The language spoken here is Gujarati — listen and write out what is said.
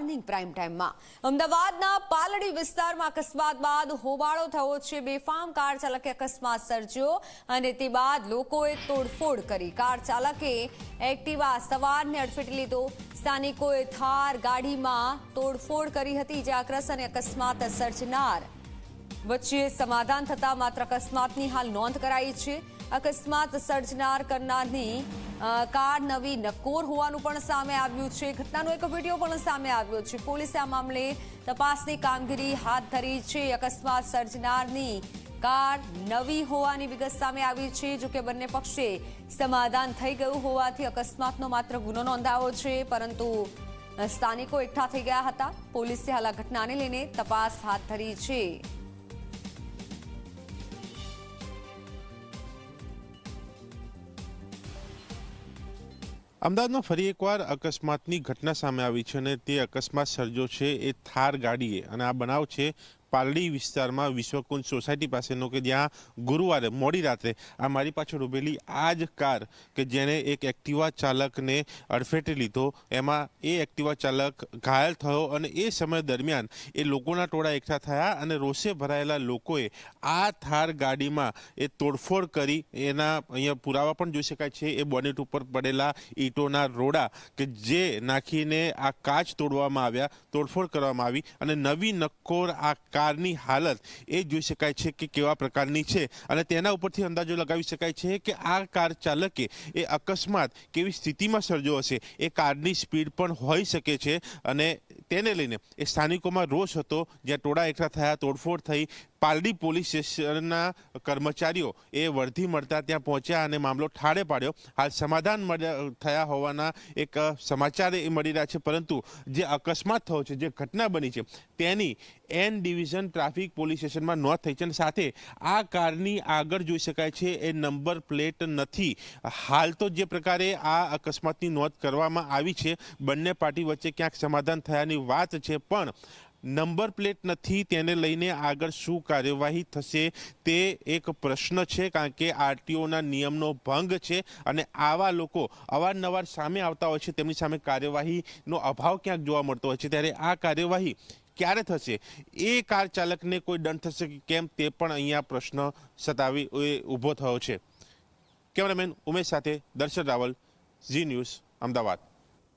મોર્નિંગ પ્રાઇમ ટાઈમમાં. અમદાવાદના પાલડી વિસ્તારમાં અકસ્માત બાદ હોબાળો થયો છે. બેફામ કાર ચાલકે અકસ્માત સર્જ્યો અને તે બાદ લોકોએ તોડફોડ કરી. કાર ચાલકે એક્ટિવા સવારને અડફેટી લીધો. સ્થાનિકોએ થાર ગાડીમાં તોડફોડ કરી હતી. ઇજાગ્રસ્ત અને અકસ્માત સર્જનાર વચ્ચે સમાધાન થતા માત્ર અકસ્માતની હાલ નોંધ કરાઈ છે. અકસ્માત સર્જનાર કરનારની કાર નવી નકોર હોવાનું પણ સામે આવ્યું છે. ઘટનાનો એક વીડિયો પણ સામે આવ્યો છે. પોલીસે આ મામલે તપાસની કામગીરી હાથ ધરી છે. અકસ્માત સર્જનારની કાર નવી હોવાની વિગત સામે આવી છે, જો કે બંને પક્ષે સમાધાન થઈ ગયું હોવાથી અકસ્માતનો માત્ર ગુનો નોંધાયો છે, પરંતુ સ્થાનિકો એકઠા થઈ ગયા હતા. પોલીસે હાલ આ ઘટનાને લઈને તપાસ હાથ ધરી છે. અમદાવાદમાં ફરી એકવાર અકસ્માતની ઘટના સામે આવી છે અને તે અકસ્માત સર્જો છે એ થાર ગાડીએ. અને આ બનાવ છે પાલડી વિસ્તારમાં વિશ્વકુંજ સોસાયટી પાસેનો કે જ્યાં ગુરુવારે, મોડી રાત્રે આ મારી પાછળ ઊભેલી આ જ કાર કે જેણે એક એક્ટિવા ચાલકને અડફેટે લીધો. એમાં એ એક્ટિવા ચાલક ઘાયલ થયો અને એ સમય દરમિયાન એ લોકોના ટોળા એકઠા થયા અને રોષે ભરાયેલા લોકોએ આ થાર ગાડીમાં એ તોડફોડ કરી. એના અહીંયા પુરાવા પણ જોઈ શકાય છે. એ બોનેટ ઉપર પડેલા ઈંટોના રોડા કે જે નાખીને આ કાચ તોડવામાં આવ્યા, તોડફોડ કરવામાં આવી અને નવી નક્કોર આ કારની હાલત એ જોઈ શકાય છે કે કેવા પ્રકારની છે અને તેના ઉપરથી અંદાજો લગાવી શકાય છે કે આ કાર ચાલકે એ અકસ્માત કેવી સ્થિતિમાં સર્જો હશે. એ કારની સ્પીડ પણ હોઈ શકે છે અને તેને લઈને એ સ્થાનિકોમાં રોષ હતો. જ્યાં ટોળા એકઠા થયા, તોડફોડ થઈ પાલડી પોલીસ સ્ટેશનના કર્મચારીઓ એ વર્ધી મળતા ત્યાં પહોંચ્યા અને મામલો ઠારે પાડ્યો. હાલ સમાધાન થયા હોવાના એક સમાચાર એ મળી રહ્યા છે. પરંતુ જે અકસ્માત થયો છે, જે ઘટના બની છે, તેની એન ડિવિઝન ટ્રાફિક પોલીસ સ્ટેશનમાં નોંધ થઈ છે અને સાથે આ કારની આગળ જોઈ શકાય છે, એ નંબર પ્લેટ નથી. હાલ તો જે પ્રકારે આ અકસ્માતની નોંધ કરવામાં આવી છે, બંને પાર્ટી વચ્ચે ક્યાંક સમાધાન થયાની વાત છે, પણ નંબર પ્લેટ નથી, તેને લઈને આગળ શું કાર્યવાહી થશે તે એક પ્રશ્ન છે, કારણ કે આરટીઓના નિયમનો ભંગ છે અને આવા લોકો અવારનવાર સામે આવતા હોય છે, તેમની સામે કાર્યવાહીનો અભાવ ક્યાંક જોવા મળતો હોય છે, ત્યારે આ કાર્યવાહી ક્યારે થશે? એ કાર ચાલકને કોઈ દંડ થશે કે કેમ? તે પણ અહીંયા પ્રશ્ન સતાવી ઊભો થયો છે. કેમેરામેન ઉમેશ સાથે દર્શન રાવલ, ઝી ન્યૂઝ, અમદાવાદ.